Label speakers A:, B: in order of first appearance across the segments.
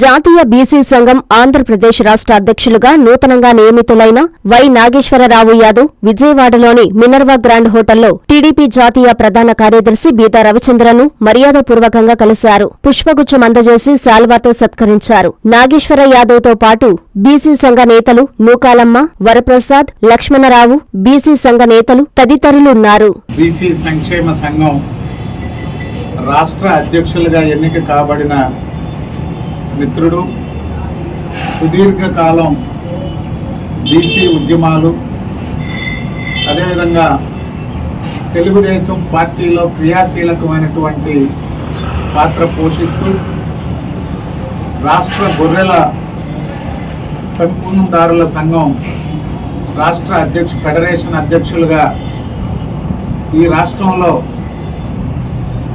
A: జాతీయ బీసీ సంఘం ఆంధ్రప్రదేశ్ రాష్ట్ర అధ్యక్షులుగా నూతనంగా నియమితులైన వై నాగేశ్వరరావు యాదవ్ విజయవాడలోని మినర్వా గ్రాండ్ హోటల్లో టీడీపీ జాతీయ ప్రధాన కార్యదర్శి బీతా రవిచంద్రను మర్యాదపూర్వకంగా కలిశారు. పుష్పగుచ్చం అందజేసి శాల్వాతో సత్కరించారు. నాగేశ్వర యాదవ్తో పాటు బీసీ సంఘ నేతలు నూకాలమ్మ వరప్రసాద్ లక్ష్మణరావు బీసీ సంఘ నేతలు తదితరులున్నారు.
B: బీసీ సంక్షేమ సంఘం రాష్ట్ర అధ్యక్షులుగా ఎన్నిక కాబడిన మిత్రుడు సుదీర్ఘకాలం బీసీ ఉద్యమాలు అదేవిధంగా తెలుగుదేశం పార్టీలో క్రియాశీలకమైనటువంటి పాత్ర పోషిస్తూ రాష్ట్ర గొర్రెల పెంపుదారుల సంఘం రాష్ట్ర అధ్యక్ష ఫెడరేషన్ అధ్యక్షులుగా ఈ రాష్ట్రంలో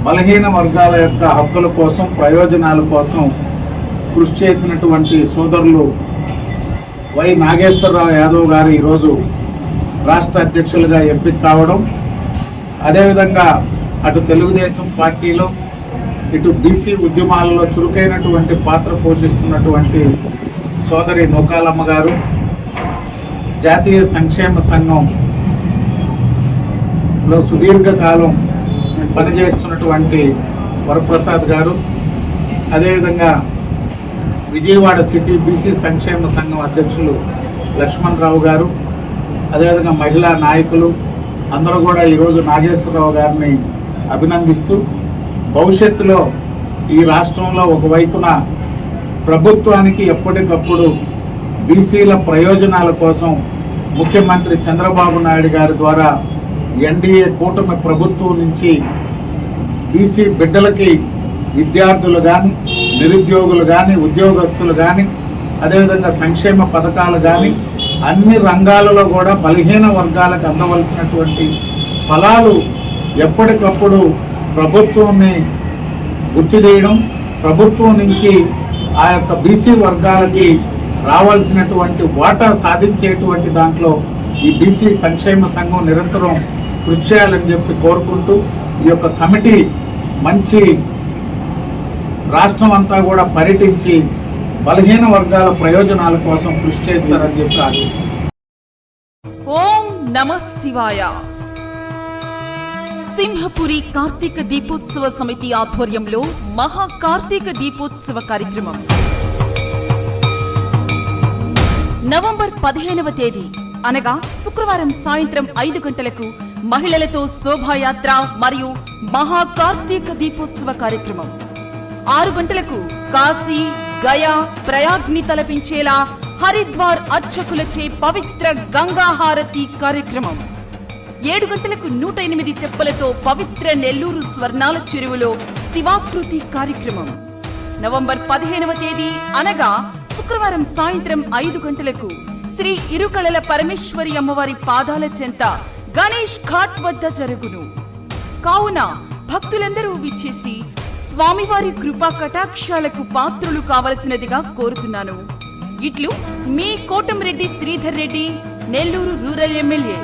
B: బలహీన వర్గాల యొక్క హక్కుల కోసం ప్రయోజనాల కోసం కృషి చేసినటువంటి సోదరులు వై నాగేశ్వరరావు యాదవ్ గారు ఈరోజు రాష్ట్ర అధ్యక్షులుగా ఎంపిక కావడం అదేవిధంగా అటు తెలుగుదేశం పార్టీలో ఇటు బీసీ ఉద్యమాలలో చురుకైనటువంటి పాత్ర పోషిస్తున్నటువంటి సోదరి నోకాలమ్మ గారు జాతీయ సంక్షేమ సంఘం లో సుదీర్ఘకాలం పనిచేస్తున్నటువంటి వరప్రసాద్ గారు అదేవిధంగా విజయవాడ సిటీ బీసీ సంక్షేమ సంఘం అధ్యక్షులు లక్ష్మణ్ రావు గారు అదేవిధంగా మహిళా నాయకులు అందరూ కూడా ఈరోజు నాగేశ్వరరావు గారిని అభినందిస్తూ భవిష్యత్తులో ఈ రాష్ట్రంలో ఒకవైపున ప్రభుత్వానికి ఎప్పటికప్పుడు బీసీల ప్రయోజనాల కోసం ముఖ్యమంత్రి చంద్రబాబు నాయుడు గారి ద్వారా ఎన్డీఏ కూటమి ప్రభుత్వం నుంచి బీసీ బిడ్డలకి విద్యార్థులు కానీ నిరుద్యోగులు కానీ ఉద్యోగస్తులు కానీ అదేవిధంగా సంక్షేమ పథకాలు కానీ అన్ని రంగాలలో కూడా బలహీన వర్గాలకు అందవలసినటువంటి ఫలాలు ఎప్పటికప్పుడు ప్రభుత్వాన్ని గుర్తు చేయడం ప్రభుత్వం నుంచి ఆ యొక్క బీసీ వర్గాలకి రావాల్సినటువంటి వాటా సాధించేటువంటి దాంట్లో ఈ బీసీ సంక్షేమ సంఘం నిరంతరం కృషి చేయాలని చెప్పి కోరుకుంటూ ఈ యొక్క కమిటీ మంచి రాష్ట్రం అంతా కూడా పర్యటించి బలహీన వర్గాల ప్రయోజనాల కోసం కృషి చేస్తారని చెప్పి ఆశిస్తున్నాను
C: ఓం నమ శివాయ. సింహపురి కార్తీక దీపోత్సవ సమితి ఆధ్వర్యంలో మహా కార్తీక దీపోత్సవ కార్యక్రమం. నవంబర్ పదిహేనవ తేదీ అనగా శుక్రవారం సాయంత్రం ఐదు గంటలకు మహిళలతో శోభాయాత్ర మరియు మహా కార్తీక దీపోత్సవ కార్యక్రమం. ఆరు గంటలకు కాశీ గయా ప్రయాగ్ని తలపించేలా హరిద్వార్ అర్చకులచే పవిత్ర గంగాహారతి కార్యక్రమం. ఏడు గంటలకు నూట ఎనిమిది తెప్పలతో పవిత్ర నెల్లూరు స్వర్ణాల చెరువులో శివాకృతి కార్యక్రమం. నవంబర్ పదిహేనవ తేదీ అనగా శుక్రవారం సాయంత్రం ఐదు గంటలకు శ్రీ ఇరుకళల పరమేశ్వరి అమ్మవారి పాదాల చెంత గణేష్ ఘాట్ వద్ద జరుగును. కావున భక్తులందరూ విచ్చేసి స్వామివారి కృపా కటాక్షాలకు పాత్రులు కావలసినదిగా కోరుతున్నాను. ఇట్లు మీ కోటంరెడ్డి శ్రీధర్ రెడ్డి నెల్లూరు రూరల్ ఎమ్మెల్యే.